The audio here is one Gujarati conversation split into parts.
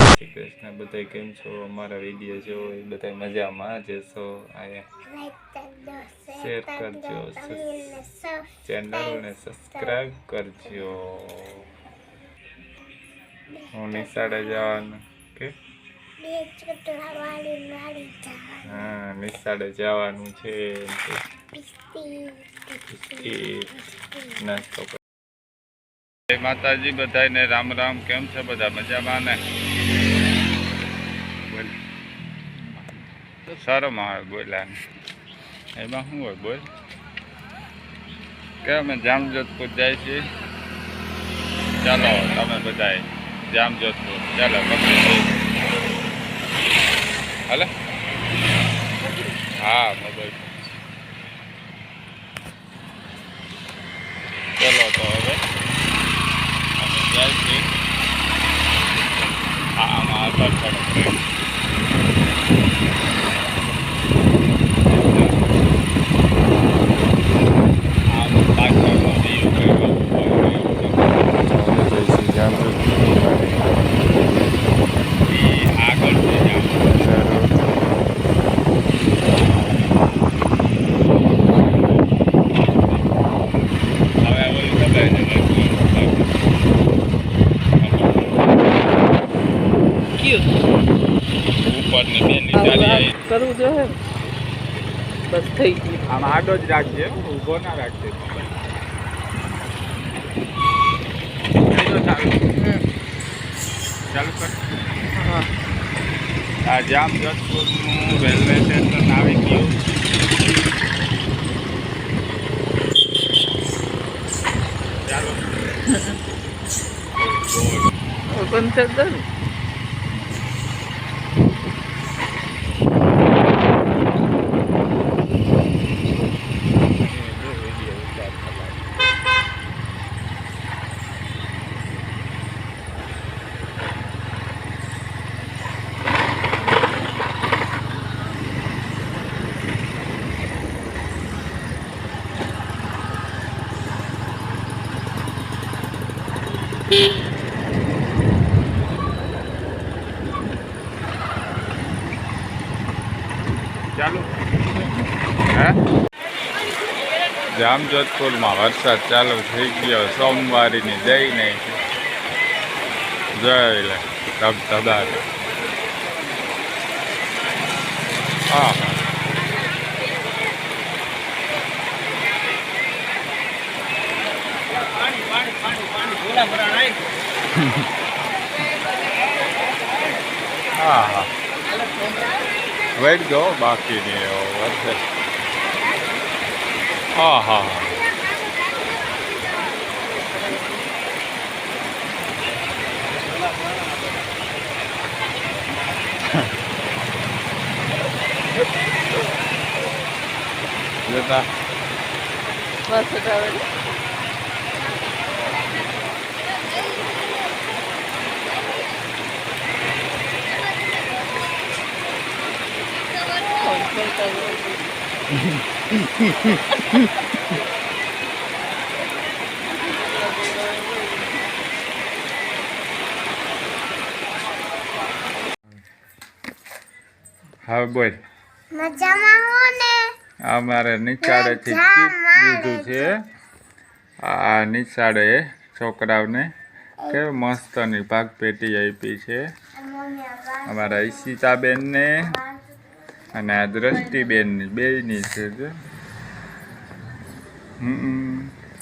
શ્રી કૃષ્ણ બધા કેમ છો? અમારા વીડિયો જો એ બધા મજામાં જ છો શેર કરજો ચેનલને સબસ્ક્રાઈબ કરજો. હું નિશાળે જવાનું કે? હા નિશાળે જવાનું છે. નાસ્તો કર- જય માતાજી બધાને રામ રામ. કેમ છે બધા? મજામાં ને? બોલ. શરમ આવે બોલાને એમાં શું હોય બોલ? કે અમે જામજોધપુર જાય છીએ ચાલો તમે બધા જામજોધપુર. ચાલો, પકડી હાલે? હા, મોબાઈલ. ચલો તો હવે અમે જાય છીએ હા આમાં આધાર કાર્ડ આ પાછળનો વ્યૂ કયો ઈ આગળ છે જામ હવે ઓલું ખબર છે ઉપરની બે નિશાની આવી કરવું જોઈએ બસ થઈ ગયું. આમ આડો જ રાખજે ઊભો ના રાખજે. ચાલુ કર આ જામ જોધપુરનું રેલવે સ્ટેશન આવી ગયું. ચાલો. બંધ કરી ને ચાલુ હે જામજોધપુરમાં વરસાદ ચાલુ થઈ ગયો. સોમવારીની જઈ નહીં જય લે, ધબ હા. હા હા. હા હા વેટ ગો બાકી નહીં એવો વરસાદ હા હા હા જતા બસ હટાવે ને. ફોન કરતા હોય. હા બોલ. મજામાં હો ને? અમારે નિશાળેથી ચીપ દીધું છે. આ નિશાળે છોકરાઓને કેવી મસ્તની ભાગ પેટી આપી છે. અમારા ઈશિતાબેનને અને આ દ્રષ્ટિબેનની બેયની છે જો.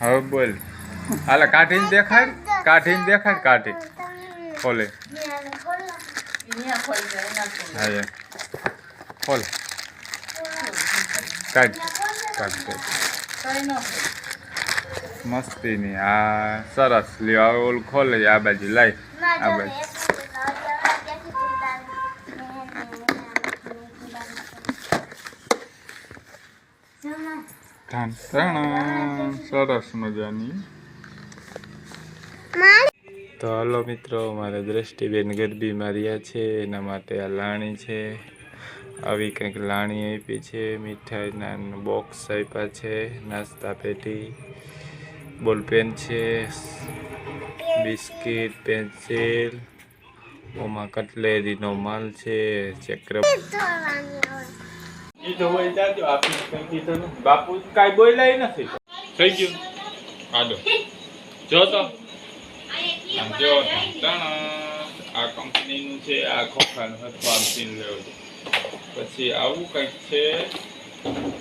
હવે બોલ હાલે કાઢીને દેખાડ કાઢીને દેખાડ કાઢી ખોલે હા ખોલ કાઢ દે. મસ્તીની આ સરસ લ્યો ઓલું ખોલે આ બાજુ લાઈ આ બાજુ ઠાણ ઠાણ. સરસ મજાની તો હલો મિત્રો, મારા દ્રષ્ટિબેન ગરબી માર્યા છે, એના માટે આ લાણી છે આવી કંઈક લાણી આપી છે મીઠાઈના બોક્સ આપ્યા છે, નાસ્તા પેટી બોલપેન છે, બિસ્કિટ, પેન્સિલ, ઓમાં કટલેરીનો માલ છે, ચક્ર તોડવાની હોય જાજો આપી કઈ કીધું. બાપુ કાંઈ બોલ્યા નથી. થઈ ગયું. આડો જો તો. આમ જો. આ કંપનીનું છે આ ખોખાનું અથવા સીન લેવો છે. પછી આવું કંઈક છે.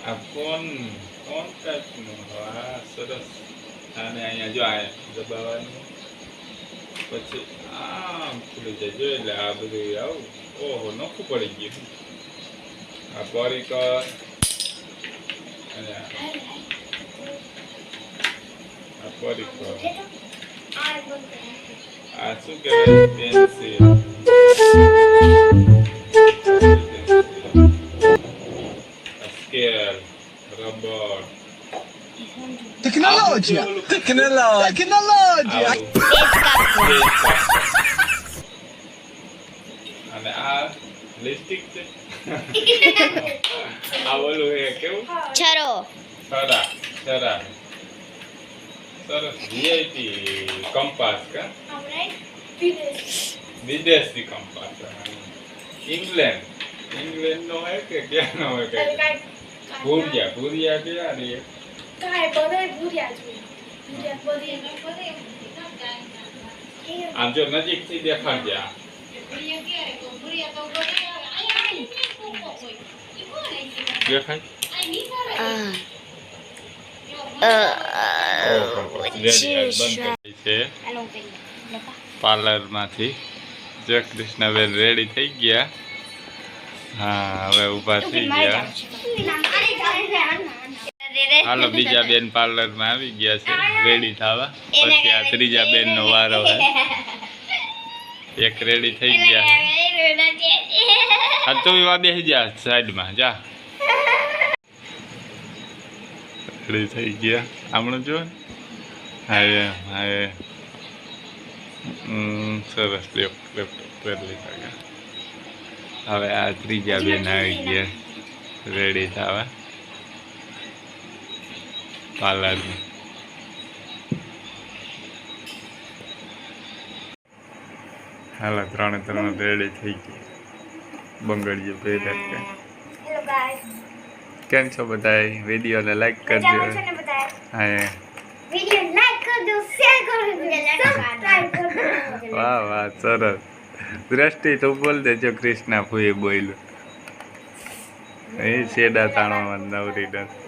આ ફોન ફોન ટાઈપનું હા સરસ. અને અહીંયા જો આ દબાવવાનું. પછી આમ ખુલી જાય. જો એટલે આ બધું આવું. ઓહો નોખું પડી ગયું. આ પરિકર અને આ આ પરિકર આ શું કહેવાય pencil scale rubber Tecnologia! Tecnologia! Tecnologia! અને આ લિપસ્ટિક છે આ ઓલું હે કેવું? ચરો. સરા સરા સરસ વીઆઈપી કંપાસ કા? વિદેશી કંપાસ. ઇંગ્લેન્ડ. ઇંગ્લેન્ડ નો હે કે? ક્યાં નો હે કે ભૂરિયા ભૂરિયા ક્યાં રે આમ જો નજીકથી દેખાડજે આ. આ બંધ કરી છે પાર્લરમાંથી જય કૃષ્ણબેન રેડી થઈ ગયા. હા હવે ઊભા થઈ ગયા. હાલો બીજા બેન પાર્લરમાં આવી ગયા છે. રેડી થવા. પછી આ ત્રીજા બેન નો વારો એક રેડી થઈ ગયા. આ તો એવા બેસી જા સાઈડમાં જા. રેડી થઈ ગયા. હમણાં જો ને. હા હા હમ, સરસ લેફ્ટ લેફ્ટ પહેરી લીધા હવે આ ત્રીજા બેન આવી ગયા. રેડી થવા. પાર્લરમાં હાલો ત્રણે ત્રણ રેડી થઈ ગઈ બંગડીઓ પહેર્યા કે. કેમ છો બધા વિડીયોને લાઈક કરજો. હા વિડિયો લાઈક કરજો શેર કરજો સબસ્ક્રાઇબ વાહ વાહ સરસ. દ્રષ્ટિ તું બોલ દેજો કૃષ્ણા ફૂએ બોલ્યું એ શેડા તાણવામાં નવરી નથી.